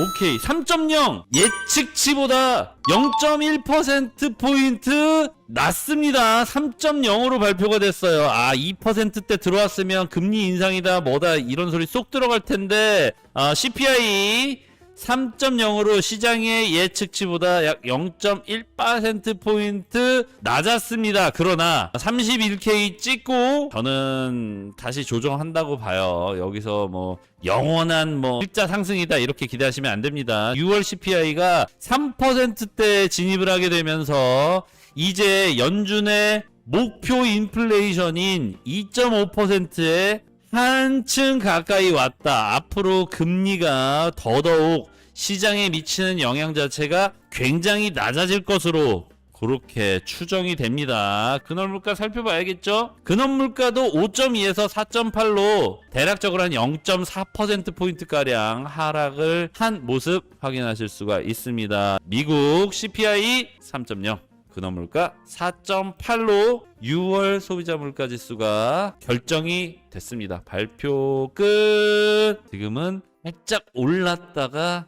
오케이. 3.0 예측치보다 0.1%포인트 낮습니다. 3.0으로 발표가 됐어요. 아 2%대 들어왔으면 금리 인상이다 뭐다 이런 소리 쏙 들어갈 텐데 아, CPI 3.0으로 시장의 예측치보다 약 0.1%포인트 낮았습니다. 그러나 31K 찍고 저는 다시 조정한다고 봐요. 여기서 뭐 영원한 뭐 일자 상승이다 이렇게 기대하시면 안 됩니다. 6월 CPI가 3%대 진입을 하게 되면서 이제 연준의 목표 인플레이션인 2.5%에 한층 가까이 왔다. 앞으로 금리가 더더욱 시장에 미치는 영향 자체가 굉장히 낮아질 것으로 그렇게 추정이 됩니다. 근원 물가 살펴봐야겠죠? 근원 물가도 5.2에서 4.8로 대략적으로 한 0.4%포인트가량 하락을 한 모습 확인하실 수가 있습니다. 미국 CPI 3.0 근원 물가 4.8로 6월 소비자 물가 지수가 결정이 됐습니다. 발표 끝. 지금은 살짝 올랐다가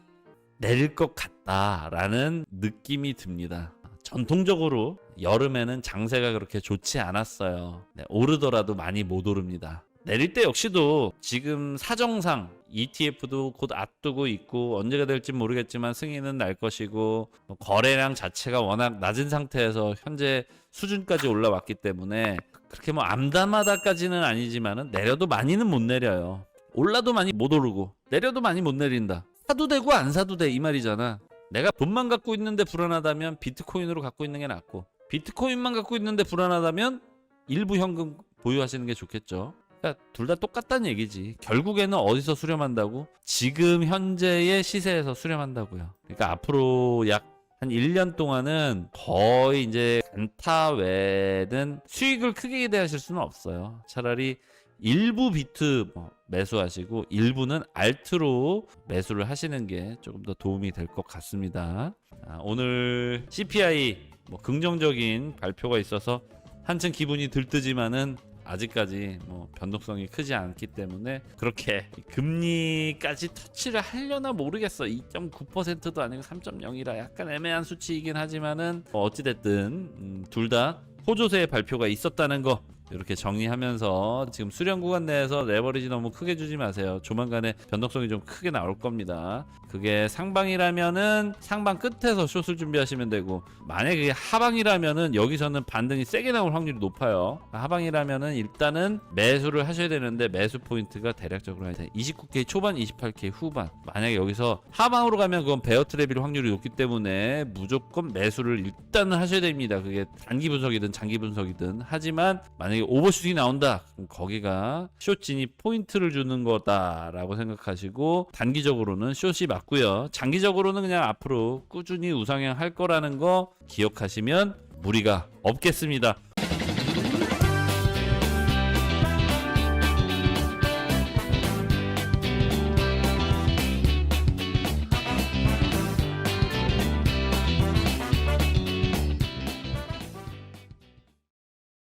내릴 것 같다라는 느낌이 듭니다. 전통적으로 여름에는 장세가 그렇게 좋지 않았어요. 네, 오르더라도 많이 못 오릅니다. 내릴 때 역시도 지금 사정상 ETF도 곧 앞두고 있고 언제가 될지 모르겠지만 승인은 날 것이고 뭐 거래량 자체가 워낙 낮은 상태에서 현재 수준까지 올라왔기 때문에 그렇게 뭐 암담하다까지는 아니지만은 내려도 많이는 못 내려요. 올라도 많이 못 오르고 내려도 많이 못 내린다. 사도 되고 안 사도 돼 이 말이잖아. 내가 돈만 갖고 있는데 불안하다면 비트코인으로 갖고 있는 게 낫고 비트코인만 갖고 있는데 불안하다면 일부 현금 보유하시는 게 좋겠죠. 그러니까 둘다 똑같다는 얘기지. 결국에는 어디서 수렴한다고? 지금 현재의 시세에서 수렴한다고요. 그러니까 앞으로 약 한 1년 동안은 거의 이제 단타 외에는 수익을 크게 기대하실 수는 없어요. 차라리 일부 비트 뭐 매수하시고 일부는 알트로 매수를 하시는 게 조금 더 도움이 될 것 같습니다. 아, 오늘 CPI 뭐 긍정적인 발표가 있어서 한층 기분이 들뜨지만은 아직까지 뭐 변동성이 크지 않기 때문에 그렇게 금리까지 터치를 하려나 모르겠어. 2.9%도 아니고 3.0이라 약간 애매한 수치이긴 하지만은 뭐 어찌됐든 둘다 호조세의 발표가 있었다는 거 이렇게 정리하면서 지금 수령 구간 내에서 레버리지 너무 크게 주지 마세요. 조만간에 변동성이 좀 크게 나올 겁니다. 그게 상방이라면은 상방 끝에서 숏을 준비하시면 되고 만약에 그게 하방이라면은 여기서는 반등이 세게 나올 확률이 높아요. 하방이라면은 일단은 매수를 하셔야 되는데 매수 포인트가 대략적으로 한 29K 초반, 28K 후반. 만약에 여기서 하방으로 가면 그건 베어 트랩일 확률이 높기 때문에 무조건 매수를 일단은 하셔야 됩니다. 그게 단기 분석이든 장기 분석이든 하지만 만약 에 오버슈팅이 나온다. 거기가 숏 진입 포인트를 주는 거다라고 생각하시고 단기적으로는 숏이 맞고요. 장기적으로는 그냥 앞으로 꾸준히 우상향 할 거라는 거 기억하시면 무리가 없겠습니다